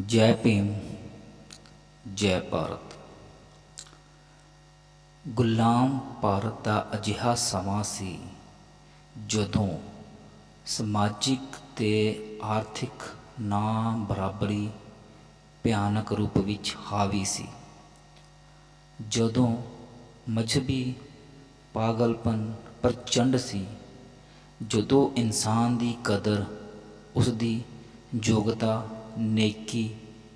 ਜੈ ਭੀਮ, ਜੈ ਭਾਰਤ। ਗੁਲਾਮ ਭਾਰਤ ਦਾ ਅਜਿਹਾ ਸਮਾਂ ਸੀ ਜਦੋਂ ਸਮਾਜਿਕ ਤੇ ਆਰਥਿਕ ਨਾ ਬਰਾਬਰੀ ਭਿਆਨਕ ਰੂਪ ਵਿੱਚ ਹਾਵੀ ਸੀ। ਜਦੋਂ ਮਜ਼ਹਬੀ ਪਾਗਲਪਨ ਪ੍ਰਚੰਡ ਸੀ, ਜਦੋਂ ਇਨਸਾਨ ਦੀ ਕਦਰ ਉਸ ਦੀ ਯੋਗਤਾ ਨੇਕੀ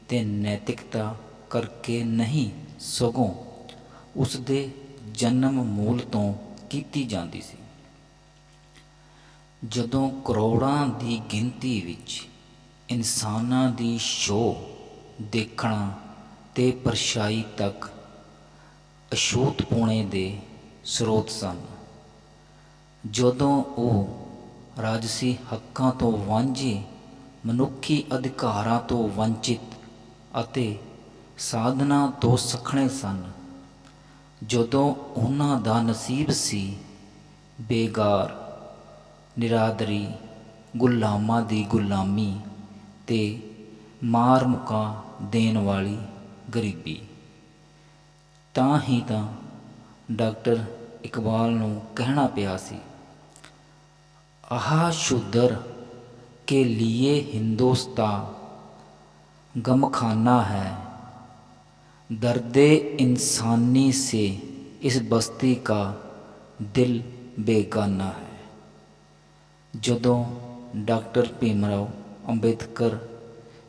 ਤੇ ਨੈਤਿਕਤਾ ਕਰਕੇ ਨਹੀਂ ਸਗੋਂ ਉਸ ਦੇ ਜਨਮ ਮੂਲ ਤੋਂ ਕੀਤੀ ਜਾਂਦੀ ਸੀ। ਜਦੋਂ ਕਰੋੜਾਂ ਦੀ ਗਿਣਤੀ ਵਿੱਚ ਇਨਸਾਨਾਂ ਦੀ ਸ਼ੋਅ ਦੇਖਣਾ ਤੇ ਪਰਛਾਈ ਤੱਕ ਅਛੂਤ ਪੁਣੇ ਦੇ ਸਰੋਤ ਸਨ। ਜਦੋਂ ਉਹ ਰਾਜਸੀ ਹੱਕਾਂ ਤੋਂ ਵਾਂਝੇ ਮਨੁੱਖੀ ਅਧਿਕਾਰਾਂ ਤੋਂ ਵੰਚਿਤ ਅਤੇ ਸਾਧਨਾ ਤੋਂ ਸਖਣੇ ਸਨ। ਜਦੋਂ ਉਹਨਾਂ ਦਾ ਨਸੀਬ ਸੀ ਬੇਗਾਰ ਨਿਰਾਦਰੀ, ਗੁਲਾਮਾਂ ਦੀ ਗੁਲਾਮੀ ਤੇ ਮਾਰ ਮੁਕਾ ਦੇਣ ਵਾਲੀ ਗਰੀਬੀ। ਤਾਂ ਹੀ ਤਾਂ ਡਾਕਟਰ ਇਕਬਾਲ ਨੂੰ ਕਹਿਣਾ ਪਿਆ ਸੀ, ਆਹ ਸ਼ੁਦਰ के लिए हिंदुस्तान गमखाना है दर्द इंसानी से इस बस्ती का दिल बेगाना है ਜਦੋਂ ਡਾਕਟਰ ਭੀਮਰਾਓ ਅੰਬੇਦਕਰ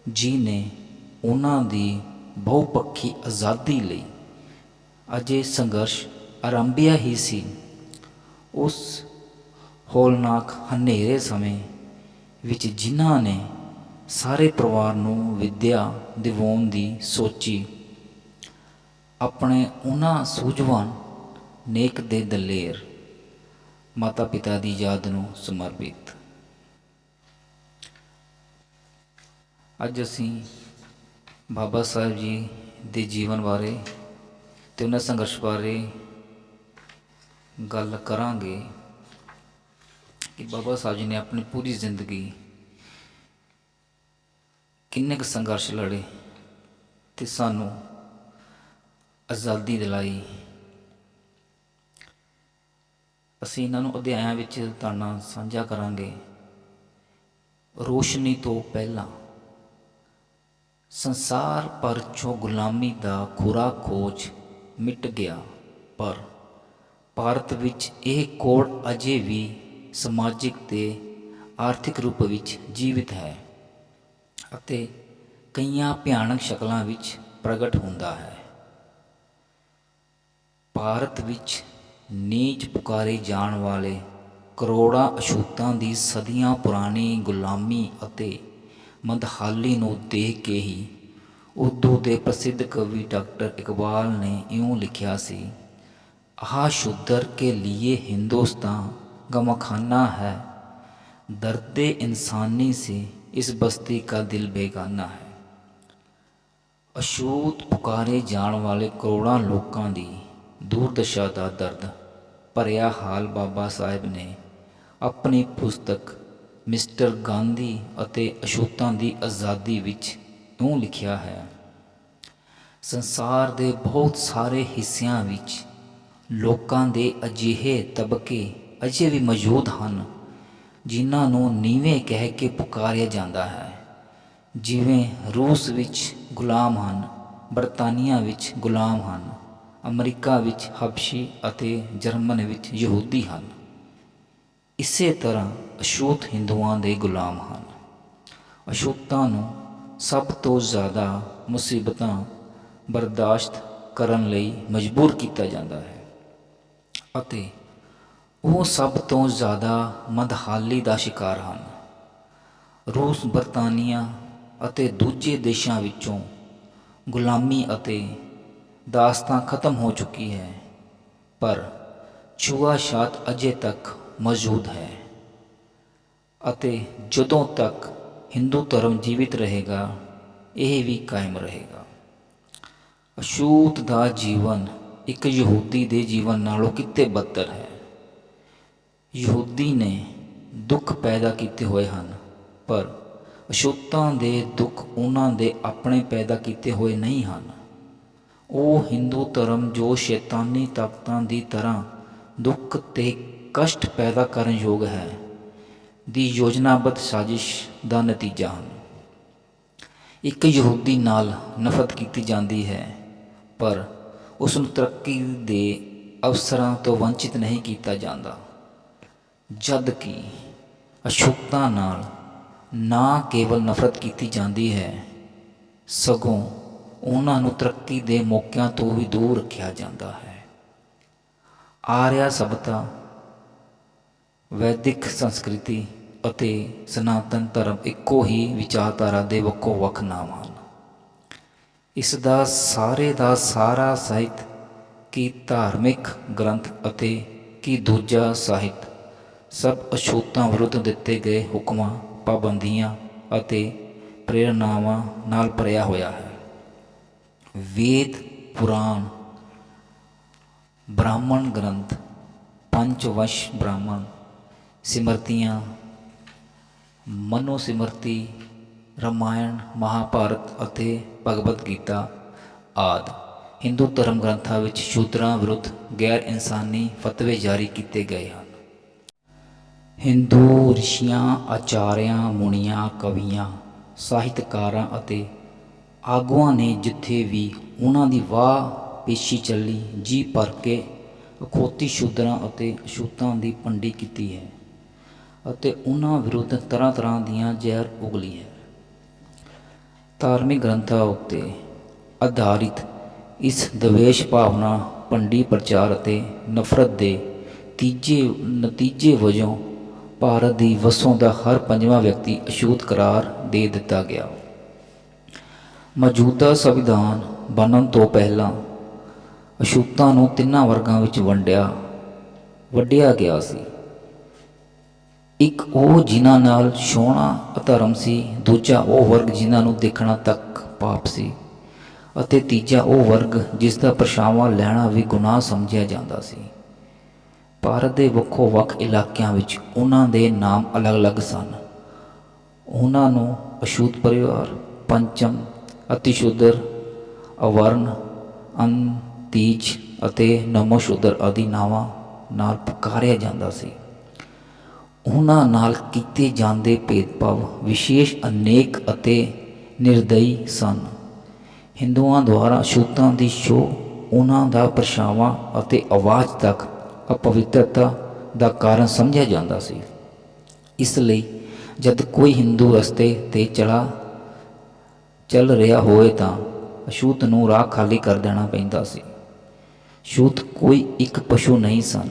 ਜੀ ਨੇ ਉਹਨਾਂ ਦੀ ਬਹੁਪੱਖੀ ਆਜ਼ਾਦੀ ਲਈ ਅਜੇ ਸੰਘਰਸ਼ ਆਰੰਭਿਆ ਹੀ ਸੀ ਉਸ ਹੋਲਨਾਕ ਹਨੇਰੇ ਸਮੇਂ ਵਿੱਚ ਜਿਨ੍ਹਾਂ ਨੇ ਸਾਰੇ ਪਰਿਵਾਰ ਨੂੰ ਵਿੱਦਿਆ ਦਿਵਾਉਣ ਦੀ ਸੋਚੀ, ਆਪਣੇ ਉਹਨਾਂ ਸੂਝਵਾਨ ਨੇਕ ਦੇ ਦਲੇਰ ਮਾਤਾ ਪਿਤਾ ਦੀ ਯਾਦ ਨੂੰ ਸਮਰਪਿਤ। ਅੱਜ ਅਸੀਂ ਬਾਬਾ ਸਾਹਿਬ ਜੀ ਦੇ ਜੀਵਨ ਬਾਰੇ ਤੇ ਉਹਨਾਂ ਸੰਘਰਸ਼ ਬਾਰੇ ਗੱਲ ਕਰਾਂਗੇ। ਕਿ ਬਾਬਾ ਸਾਹਿਬ ਜੀ ਨੇ ਆਪਣੀ ਪੂਰੀ ਜ਼ਿੰਦਗੀ ਕਿੰਨੇ ਕੁ ਸੰਘਰਸ਼ ਲੜੇ ਤੇ ਸਾਨੂੰ ਆਜ਼ਾਦੀ ਦਿਲਾਈ। ਅਸੀਂ ਇਹਨਾਂ ਨੂੰ ਅਧਿਆਇਆਂ ਵਿੱਚ ਤੁਹਾਡੇ ਸਾਂਝਾ ਕਰਾਂਗੇ। ਰੋਸ਼ਨੀ ਤੋਂ ਪਹਿਲਾਂ ਸੰਸਾਰ ਪਰ ਚੋਂ ਗੁਲਾਮੀ ਦਾ ਖੁਰਾ ਖੋਜ ਮਿਟ ਗਿਆ, ਪਰ ਭਾਰਤ ਵਿੱਚ ਇਹ ਕੋੜ ਅਜੇ ਵੀ ਸਮਾਜਿਕ ਤੇ ਆਰਥਿਕ ਰੂਪ ਵਿੱਚ ਜੀਵਿਤ ਹੈ ਅਤੇ ਕਈਆਂ ਭਿਆਨਕ ਸ਼ਕਲਾਂ ਵਿੱਚ ਪ੍ਰਗਟ ਹੁੰਦਾ ਹੈ। ਭਾਰਤ ਵਿੱਚ ਨੀਚ ਪੁਕਾਰੇ ਜਾਣ ਵਾਲੇ ਕਰੋੜਾਂ ਅਛੂਤਾਂ ਦੀ ਸਦੀਆਂ ਪੁਰਾਣੀ ਗੁਲਾਮੀ ਅਤੇ ਮੰਦਹਾਲੀ ਨੂੰ ਦੇਖ ਕੇ ਹੀ ਉਰਦੂ ਦੇ ਪ੍ਰਸਿੱਧ ਕਵੀ ਡਾਕਟਰ ਇਕਬਾਲ ਨੇ ਇਉਂ ਲਿਖਿਆ ਸੀ, ਆਹ ਸ਼ੁਦਰ ਕੇ ਲਈ ਹਿੰਦੁਸਤਾਨ गमखाना है दर्द इंसानी से इस बस्ती का दिल बेगाना है ਅਛੂਤ ਪੁਕਾਰੇ ਜਾਣ ਵਾਲੇ ਕਰੋੜਾਂ ਲੋਕਾਂ ਦੀ ਦੁਰਦਸ਼ਾ ਦਾ ਦਰਦ ਭਰਿਆ ਹਾਲ ਬਾਬਾ ਸਾਹਿਬ ਨੇ ਆਪਣੀ ਪੁਸਤਕ ਮਿਸਟਰ ਗਾਂਧੀ ਅਤੇ ਅਛੂਤਾਂ ਦੀ ਆਜ਼ਾਦੀ ਵਿੱਚ ਇਉਂ ਲਿਖਿਆ ਹੈ ਸੰਸਾਰ ਦੇ ਬਹੁਤ ਸਾਰੇ ਹਿੱਸਿਆਂ ਵਿੱਚ ਲੋਕਾਂ ਦੇ ਅਜਿਹੇ ਤਬਕੇ ਅਜੇ ਵੀ ਮੌਜੂਦ ਹਨ, ਜਿਨ੍ਹਾਂ ਨੂੰ ਨੀਵੇਂ ਕਹਿ ਕੇ ਪੁਕਾਰਿਆ ਜਾਂਦਾ ਹੈ। ਜਿਵੇਂ ਰੂਸ ਵਿੱਚ ਗੁਲਾਮ ਹਨ, ਬਰਤਾਨੀਆ ਵਿੱਚ ਗੁਲਾਮ ਹਨ, ਅਮਰੀਕਾ ਵਿੱਚ ਹਬਸ਼ੀ ਅਤੇ ਜਰਮਨ ਵਿੱਚ ਯਹੂਦੀ ਹਨ। ਇਸੇ ਤਰ੍ਹਾਂ ਅਛੂਤ ਹਿੰਦੂਆਂ ਦੇ ਗੁਲਾਮ ਹਨ। ਅਸ਼ੂਤਾਂ ਨੂੰ ਸਭ ਤੋਂ ਜ਼ਿਆਦਾ ਮੁਸੀਬਤਾਂ ਬਰਦਾਸ਼ਤ ਕਰਨ ਲਈ ਮਜਬੂਰ ਕੀਤਾ ਜਾਂਦਾ ਹੈ ਅਤੇ ਉਹ ਸਭ ਤੋਂ ਜ਼ਿਆਦਾ ਮਦਹਾਲੀ ਦਾ ਸ਼ਿਕਾਰ ਹਨ। ਰੂਸ, ਬਰਤਾਨੀਆ ਅਤੇ ਦੂਜੇ ਦੇਸ਼ਾਂ ਵਿੱਚੋਂ ਗੁਲਾਮੀ ਅਤੇ ਦਾਸਤਾਂ ਖਤਮ ਹੋ ਚੁੱਕੀ ਹੈ, ਪਰ ਛੂਆਛਾਤ ਅਜੇ ਤੱਕ ਮੌਜੂਦ ਹੈ ਅਤੇ ਜਦੋਂ ਤੱਕ ਹਿੰਦੂ ਧਰਮ ਜੀਵਿਤ ਰਹੇਗਾ, ਇਹ ਵੀ ਕਾਇਮ ਰਹੇਗਾ। ਅਸ਼ੂਤ ਦਾ ਜੀਵਨ ਇੱਕ ਯਹੂਦੀ ਦੇ ਜੀਵਨ ਨਾਲੋਂ ਕਿਤੇ ਬੱਤਰ ਹੈ। ਯਹੂਦੀ ਨੇ ਦੁੱਖ ਪੈਦਾ ਕੀਤੇ ਹੋਏ ਹਨ, ਪਰ ਅਛੂਤਾਂ ਦੇ ਦੁੱਖ ਉਹਨਾਂ ਦੇ ਆਪਣੇ ਪੈਦਾ ਕੀਤੇ ਹੋਏ ਨਹੀਂ ਹਨ। ਉਹ ਹਿੰਦੂ ਧਰਮ ਜੋ ਸ਼ੈਤਾਨੀ ਤਾਕਤਾਂ ਦੀ ਤਰ੍ਹਾਂ ਦੁੱਖ ਤੇ ਕਸ਼ਟ ਪੈਦਾ ਕਰਨ ਯੋਗ ਹੈ, ਦੀ ਯੋਜਨਾਬੱਧ ਸਾਜ਼ਿਸ਼ ਦਾ ਨਤੀਜਾ ਹਨ। ਇੱਕ ਯਹੂਦੀ ਨਾਲ ਨਫ਼ਰਤ ਕੀਤੀ ਜਾਂਦੀ ਹੈ, ਪਰ ਉਸ ਨੂੰ ਤਰੱਕੀ ਦੇ ਅਵਸਰਾਂ ਤੋਂ ਵੰਚਿਤ ਨਹੀਂ ਕੀਤਾ ਜਾਂਦਾ। ਜਦ ਕਿ ਅਸ਼ੁੱਧਤਾ ਨਾਲ ਨਾ ਕੇਵਲ ਨਫ਼ਰਤ ਕੀਤੀ ਜਾਂਦੀ ਹੈ, ਸਗੋਂ ਉਹਨਾਂ ਨੂੰ ਤਰੱਕੀ ਦੇ ਮੌਕਿਆਂ ਤੋਂ ਵੀ ਦੂਰ ਰੱਖਿਆ ਜਾਂਦਾ ਹੈ। ਆਰਿਆ ਸਭਤਾ, ਵੈਦਿਕ ਸੰਸਕ੍ਰਿਤੀ ਅਤੇ ਸਨਾਤਨ ਧਰਮ ਇੱਕੋ ਹੀ ਵਿਚਾਰਧਾਰਾ ਦੇ ਵੱਖੋ ਵੱਖ ਨਾਮ ਹਨ। ਇਸ ਦਾ ਸਾਰੇ ਦਾ ਸਾਰਾ ਸਾਹਿਤ ਕੀ ਧਾਰਮਿਕ ਗ੍ਰੰਥ ਅਤੇ ਕੀ ਦੂਜਾ ਸਾਹਿਤ ਸਭ ਅਛੂਤਾਂ ਵਿਰੁੱਧ ਦਿੱਤੇ ਗਏ ਹੁਕਮਾਂ, ਪਾਬੰਦੀਆਂ ਅਤੇ ਪ੍ਰੇਰਨਾਵਾਂ ਨਾਲ ਭਰਿਆ ਹੋਇਆ ਹੈ। ਵੇਦ, ਪੁਰਾਣ, ਬ੍ਰਾਹਮਣ ਗ੍ਰੰਥ ਪੰਚਵਸ਼ ਬ੍ਰਾਹਮਣ, ਸਿਮਰਤੀਆਂ ਮਨੋ ਸਿਮਰਤੀ ਰਮਾਇਣ, ਮਹਾਭਾਰਤ ਅਤੇ ਭਗਵਦ ਗੀਤਾ ਆਦ। ਹਿੰਦੂ ਧਰਮ ਗ੍ਰੰਥਾਂ ਵਿੱਚ ਸ਼ੂਦਰਾਂ ਵਿਰੁੱਧ ਗੈਰ ਇਨਸਾਨੀ ਫਤਵੇ ਜਾਰੀ ਕੀਤੇ ਗਏ ਹਨ। ਹਿੰਦੂ, ਰਿਸ਼ੀਆਂ, ਆਚਾਰਿਆਂ, ਮੁਨੀਆਂ, ਕਵੀਆਂ, ਸਾਹਿਤਕਾਰਾਂ ਅਤੇ ਆਗੂਆਂ ਨੇ ਜਿੱਥੇ ਵੀ ਉਹਨਾਂ ਦੀ ਵਾਹ ਪੇਸ਼ੀ ਚੱਲੀ, ਜੀ ਭਰ ਕੇ ਅਖੋਤੀ ਸ਼ੂਦਰਾਂ ਅਤੇ ਅਛੂਤਾਂ ਦੀ ਪੰਡੀ ਕੀਤੀ ਹੈ ਅਤੇ ਉਹਨਾਂ ਵਿਰੁੱਧ ਤਰ੍ਹਾਂ ਤਰ੍ਹਾਂ ਦੀਆਂ ਜ਼ਹਿਰ ਉਗਲੀ ਹੈ। ਧਾਰਮਿਕ ਗ੍ਰੰਥਾਂ ਉੱਤੇ ਆਧਾਰਿਤ ਇਸ ਦਵੇਸ਼ ਭਾਵਨਾ ਪੰਡੀ ਪ੍ਰਚਾਰ ਅਤੇ ਨਫ਼ਰਤ ਦੇ ਤੀਜੇ, ਨਤੀਜੇ ਵਜੋਂ ਭਾਰਤ ਦੀ ਵਸੋਂ ਦਾ ਹਰ ਪੰਜਵਾਂ ਵਿਅਕਤੀ ਅਛੂਤ ਕਰਾਰ ਦੇ ਦਿੱਤਾ ਗਿਆ। ਮੌਜੂਦਾ ਸੰਵਿਧਾਨ ਬਣਨ ਤੋਂ ਪਹਿਲਾਂ ਅਛੂਤਾਂ ਨੂੰ ਤਿੰਨਾਂ ਵਰਗਾਂ ਵਿੱਚ ਵੰਡਿਆ ਵੰਡਿਆ ਗਿਆ ਸੀ। ਇੱਕ ਉਹ ਜਿਨ੍ਹਾਂ ਨਾਲ ਛੋਣਾ ਅਧਰਮ ਸੀ, ਦੂਜਾ ਉਹ ਵਰਗ ਜਿਨ੍ਹਾਂ ਨੂੰ ਦੇਖਣਾ ਤੱਕ ਪਾਪ ਸੀ, ਅਤੇ ਤੀਜਾ ਉਹ ਵਰਗ ਜਿਸ ਦਾ ਪਰਛਾਵਾਂ ਲੈਣਾ ਵੀ ਗੁਨਾਹ ਸਮਝਿਆ ਜਾਂਦਾ ਸੀ। ਭਾਰਤ ਦੇ ਵੱਖੋ ਵੱਖ ਇਲਾਕਿਆਂ ਵਿੱਚ ਉਹਨਾਂ ਦੇ ਨਾਮ ਅਲੱਗ-ਅਲੱਗ ਸਨ। ਉਹਨਾਂ ਨੂੰ ਅਸ਼ੂਤ ਪਰਿਵਾਰ, ਪੰਚਮ, ਅਤਿਸ਼ੂਦਰ, ਅਵਰਨ, ਅੰਤੀਜ ਅਤੇ ਨਮੋਸ਼ੂਦਰ ਆਦਿ ਨਾਵਾਂ ਨਾਲ ਪੁਕਾਰਿਆ ਜਾਂਦਾ ਸੀ। ਉਹਨਾਂ ਨਾਲ ਕੀਤੇ ਜਾਂਦੇ ਭੇਦਭਾਵ ਵਿਸ਼ੇਸ਼ ਅਨੇਕ ਅਤੇ ਨਿਰਦਈ ਸਨ। ਹਿੰਦੂਆਂ ਦੁਆਰਾ ਛੂਤਾਂ ਦੀ ਸ਼ੋ ਉਹਨਾਂ ਦਾ ਪਰਛਾਵਾਂ ਅਤੇ ਆਵਾਜ਼ ਤੱਕ ਅਪਵਿੱਤਰਤਾ ਦਾ ਕਾਰਨ ਸਮਝਿਆ ਜਾਂਦਾ ਸੀ। ਇਸ ਲਈ ਜਦ ਕੋਈ ਹਿੰਦੂ ਰਸਤੇ ਤੇ ਚਲਾ, ਚੱਲ ਰਿਹਾ ਹੋਵੇ ਤਾਂ ਅਛੂਤ ਨੂੰ ਰਾਹ ਖਾਲੀ ਕਰ ਦੇਣਾ ਪੈਂਦਾ ਸੀ। ਛੂਤ ਕੋਈ ਇੱਕ ਪਸ਼ੂ ਨਹੀਂ ਸਨ,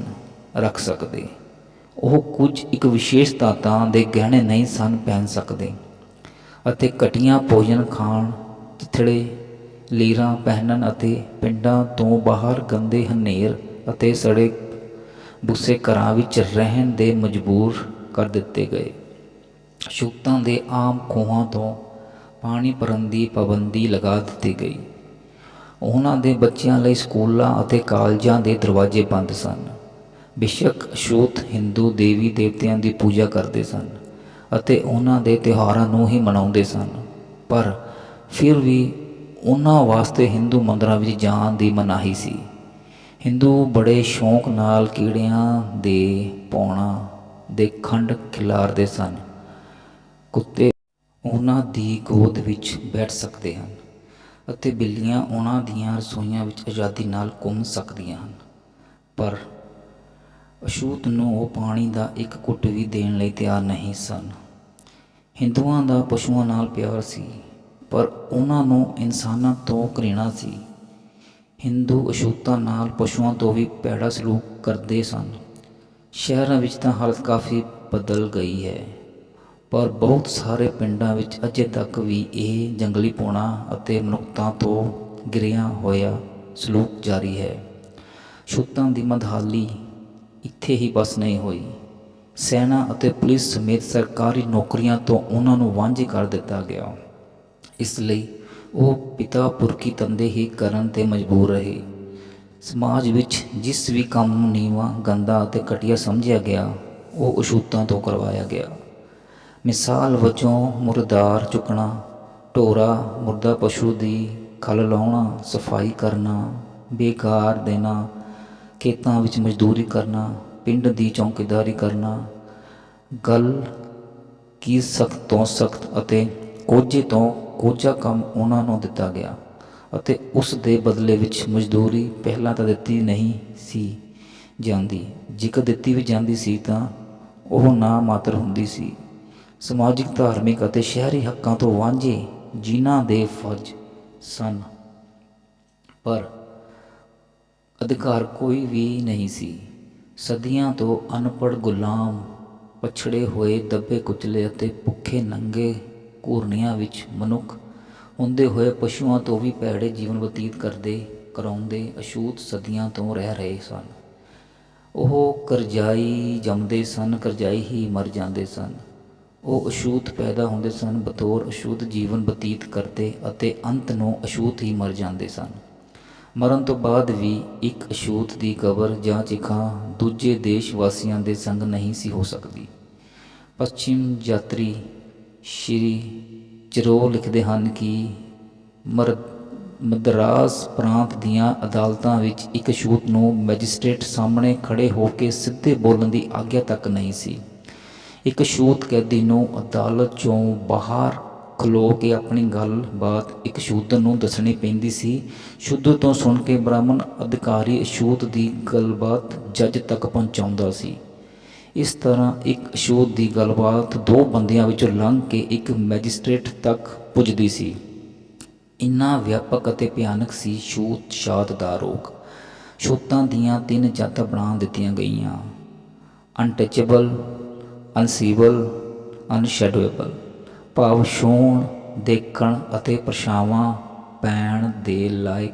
ਰੱਖ ਸਕਦੇ। ਉਹ ਕੁਝ ਇੱਕ ਵਿਸ਼ੇਸ਼ ਤਾਤਾਂ ਦੇ ਗਹਿਣੇ ਨਹੀਂ ਸਨ ਪਹਿਨ ਸਕਦੇ ਅਤੇ ਘਟੀਆਂ ਭੋਜਨ ਖਾਣ ਚਿਥੜੇ ਲੀਰਾਂ ਪਹਿਨਣ ਅਤੇ ਪਿੰਡਾਂ ਤੋਂ ਬਾਹਰ ਗੰਦੇ ਹਨੇਰ ਅਤੇ ਸੜੇ ਬੁੱਸੇ ਘਰਾਂ ਵਿੱਚ ਰਹਿਣ ਦੇ ਮਜਬੂਰ ਕਰ ਦਿੱਤੇ ਗਏ। ਸ਼ੁਕਤਾਂ ਦੇ ਆਮ ਖੂਹਾਂ ਤੋਂ ਪਾਣੀ ਭਰਨ ਦੀ ਪਾਬੰਦੀ ਲਗਾ ਦਿੱਤੀ ਗਈ। ਉਹਨਾਂ ਦੇ ਬੱਚਿਆਂ ਲਈ ਸਕੂਲਾਂ ਅਤੇ ਕਾਲਜਾਂ ਦੇ ਦਰਵਾਜ਼ੇ ਬੰਦ ਸਨ। ਬਿਸ਼ੱਕ ਅਛੂਤ ਹਿੰਦੂ ਦੇਵੀ ਦੇਵਤਿਆਂ ਦੀ ਪੂਜਾ ਕਰਦੇ ਸਨ ਅਤੇ ਉਹਨਾਂ ਦੇ ਤਿਉਹਾਰਾਂ ਨੂੰ ਹੀ ਮਨਾਉਂਦੇ ਸਨ। ਪਰ ਫਿਰ ਵੀ ਉਹਨਾਂ ਵਾਸਤੇ ਹਿੰਦੂ ਮੰਦਰਾਂ ਵਿੱਚ ਜਾਣ ਦੀ ਮਨਾਹੀ ਸੀ। ਹਿੰਦੂ ਬੜੇ ਸ਼ੌਂਕ ਨਾਲ ਕੀੜਿਆਂ ਦੇ ਪੌਣਾ ਦੇ ਖੰਡ ਖਿਲਾਰਦੇ ਸਨ। ਕੁੱਤੇ ਉਹਨਾਂ ਦੀ ਗੋਦ ਵਿੱਚ ਬੈਠ ਸਕਦੇ ਹਨ ਅਤੇ ਬਿੱਲੀਆਂ ਉਹਨਾਂ ਦੀਆਂ ਰਸੋਈਆਂ ਵਿੱਚ ਆਜ਼ਾਦੀ ਨਾਲ ਘੁੰਮ ਸਕਦੀਆਂ ਹਨ। ਪਰ ਅਸ਼ੂਤ ਨੂੰ ਉਹ ਪਾਣੀ ਦਾ ਇੱਕ ਘੁੱਟ ਵੀ ਦੇਣ ਲਈ ਤਿਆਰ ਨਹੀਂ ਸਨ। ਹਿੰਦੂਆਂ ਦਾ ਪਸ਼ੂਆਂ ਨਾਲ ਪਿਆਰ ਸੀ, ਪਰ ਉਹਨਾਂ ਨੂੰ ਇਨਸਾਨਾਂ ਤੋਂ ਘ੍ਰਿਣਾ ਸੀ। ਹਿੰਦੂ ਅਛੂਤਾਂ ਨਾਲ ਪਸ਼ੂਆਂ ਤੋਂ ਵੀ ਪੈੜਾ ਸਲੂਕ ਕਰਦੇ ਸਨ। ਸ਼ਹਿਰਾਂ ਵਿੱਚ ਤਾਂ ਹਾਲਤ ਕਾਫੀ ਬਦਲ ਗਈ ਹੈ। ਪਰ ਬਹੁਤ ਸਾਰੇ ਪਿੰਡਾਂ ਵਿੱਚ ਅਜੇ ਤੱਕ ਵੀ ਇਹ ਜੰਗਲੀ ਪੌਣਾ ਅਤੇ ਮਨੁੱਖਤਾ ਤੋਂ ਗਿਰਿਆ ਹੋਇਆ ਸਲੂਕ ਜਾਰੀ ਹੈ। ਛੂਤਾਂ ਦੀ ਮਦਹਾਲੀ ਇੱਥੇ ਹੀ ਬਸ ਨਹੀਂ ਹੋਈ। ਸੈਨਾ ਅਤੇ ਪੁਲਿਸ ਸਮੇਤ ਸਰਕਾਰੀ ਨੌਕਰੀਆਂ ਤੋਂ ਉਹਨਾਂ ਨੂੰ ਵਾਂਝੇ ਕਰ ਦਿੱਤਾ ਗਿਆ। ਇਸ ਲਈ ਉਹ ਪਿਤਾ ਪੁਰਖੀ ਧੰਦੇ ਹੀ ਕਰਨ ਤੇ ਮਜਬੂਰ ਰਹੇ। ਸਮਾਜ ਵਿੱਚ ਜਿਸ ਵੀ ਕੰਮ ਨੂੰ ਨੀਵਾਂ, ਗੰਦਾ ਅਤੇ ਘਟੀਆ ਸਮਝਿਆ ਗਿਆ, ਉਹ ਅਛੂਤਾਂ ਤੋਂ ਕਰਵਾਇਆ ਗਿਆ। ਮਿਸਾਲ ਵਜੋਂ ਮੁਰਦਾਰ ਚੁੱਕਣਾ, ਢੋਰਾ, ਮੁਰਦਾ ਪਸ਼ੂ ਦੀ ਖਲ ਲਾਉਣਾ, ਸਫ਼ਾਈ ਕਰਨਾ, ਬੇਕਾਰ ਦੇਣਾ, ਖੇਤਾਂ ਵਿੱਚ ਮਜ਼ਦੂਰੀ ਕਰਨਾ, ਪਿੰਡ ਦੀ ਚੌਕੀਦਾਰੀ ਕਰਨਾ, ਗੱਲ ਕੀ ਸਖਤ ਤੋਂ ਸਖਤ ਅਤੇ ਕੋਝੇ ਤੋਂ ਕੋਝਾ ਕੰਮ ਉਹਨਾਂ ਨੂੰ ਦਿੱਤਾ ਗਿਆ ਅਤੇ ਉਸ ਦੇ ਬਦਲੇ ਵਿੱਚ ਮਜ਼ਦੂਰੀ ਪਹਿਲਾਂ ਤਾਂ ਦਿੱਤੀ ਨਹੀਂ ਸੀ ਜਾਂਦੀ। ਜੇਕਰ ਦਿੱਤੀ ਵੀ ਜਾਂਦੀ ਸੀ ਤਾਂ ਉਹ ਨਾ ਮਾਤਰ ਹੁੰਦੀ ਸੀ। ਸਮਾਜਿਕ, ਧਾਰਮਿਕ ਅਤੇ ਸ਼ਹਿਰੀ ਹੱਕਾਂ ਤੋਂ ਵਾਂਝੇ ਜਿਨ੍ਹਾਂ ਦੇ ਫਰਜ਼ ਸਨ। ਪਰ ਅਧਿਕਾਰ ਕੋਈ ਵੀ ਨਹੀਂ ਸੀ। ਸਦੀਆਂ ਤੋਂ ਅਨਪੜ੍ਹ ਗੁਲਾਮ, ਪਛੜੇ ਹੋਏ, ਦੱਬੇ ਕੁਚਲੇ ਅਤੇ ਭੁੱਖੇ ਨੰਗੇ ਘੂਰਨੀਆਂ ਵਿੱਚ ਮਨੁੱਖ ਹੁੰਦੇ ਹੋਏ ਪਸ਼ੂਆਂ ਤੋਂ ਵੀ ਭੈੜੇ ਜੀਵਨ ਬਤੀਤ ਕਰਦੇ, ਕਰਾਉਂਦੇ, ਅਛੂਤ ਸਦੀਆਂ ਤੋਂ ਰਹਿ ਰਹੇ ਸਨ। ਉਹ ਕਰਜ਼ਾਈ ਜੰਮਦੇ ਸਨ, ਕਰਜ਼ਾਈ ਹੀ ਮਰ ਜਾਂਦੇ ਸਨ। ਉਹ ਅਛੂਤ ਪੈਦਾ ਹੁੰਦੇ ਸਨ, ਬਤੌਰ ਅਛੂਤ ਜੀਵਨ ਬਤੀਤ ਕਰਦੇ ਅਤੇ ਅੰਤ ਨੂੰ ਅਛੂਤ ਹੀ ਮਰ ਜਾਂਦੇ ਸਨ। ਮਰਨ ਤੋਂ ਬਾਅਦ ਵੀ ਇੱਕ ਅਛੂਤ ਦੀ ਕਬਰ ਜਾਂ ਚਿਖਾ ਦੂਜੇ ਦੇਸ਼ ਵਾਸੀਆਂ ਦੇ ਸੰਗ ਨਹੀਂ ਸੀ ਹੋ ਸਕਦੀ। ਪੱਛਮ ਯਾਤਰੀ ਸ਼੍ਰੀ ਚਰੋ ਲਿਖਦੇ ਹਨ ਕਿ ਮਰ, ਮਦਰਾਸ ਪ੍ਰਾਂਤ ਦੀਆਂ ਅਦਾਲਤਾਂ ਵਿੱਚ ਇੱਕ ਛੂਤ ਨੂੰ ਮੈਜਿਸਟ੍ਰੇਟ ਸਾਹਮਣੇ ਖੜੇ ਹੋ ਕੇ ਸਿੱਧੇ ਬੋਲਣ ਦੀ ਆਗਿਆ ਤੱਕ ਨਹੀਂ ਸੀ। ਇੱਕ ਛੂਤ ਕੈਦੀ ਨੂੰ ਅਦਾਲਤ ਚੋਂ ਬਾਹਰ ਖਲੋ ਕੇ ਆਪਣੀ ਗੱਲਬਾਤ ਇੱਕ ਸ਼ੂਦ ਨੂੰ ਦੱਸਣੀ ਪੈਂਦੀ ਸੀ। ਸ਼ੂਦਰ ਤੋਂ ਸੁਣ ਕੇ ਬ੍ਰਾਹਮਣ ਅਧਿਕਾਰੀ ਅਛੂਤ ਦੀ ਗੱਲਬਾਤ ਜੱਜ ਤੱਕ ਪਹੁੰਚਾਉਂਦਾ ਸੀ। ਇਸ ਤਰ੍ਹਾਂ ਇੱਕ ਅਛੂਤ ਦੀ ਗੱਲਬਾਤ ਦੋ ਬੰਦਿਆਂ ਵਿੱਚੋਂ ਲੰਘ ਕੇ ਇੱਕ ਮੈਜਿਸਟ੍ਰੇਟ ਤੱਕ ਪੁੱਜਦੀ ਸੀ। ਇੰਨਾ ਵਿਆਪਕ ਅਤੇ ਭਿਆਨਕ ਸੀ ਛੂਤ, ਛਾਤ ਦਾ ਰੋਗ ਛੂਤਾਂ ਦੀਆਂ ਤਿੰਨ ਜਾਤਾਂ ਬਣਾ ਦਿੱਤੀਆਂ ਗਈਆਂ। ਅਨਟਚੇਬਲ ਅਨਸੀਬਲ ਅਨਸ਼ੈਡੋਏਬਲ ਭਾਵ ਛੂਹਣ ਦੇਖਣ ਅਤੇ ਪਰਛਾਵਾਂ ਪੈਣ ਦੇ ਲਾਇਕ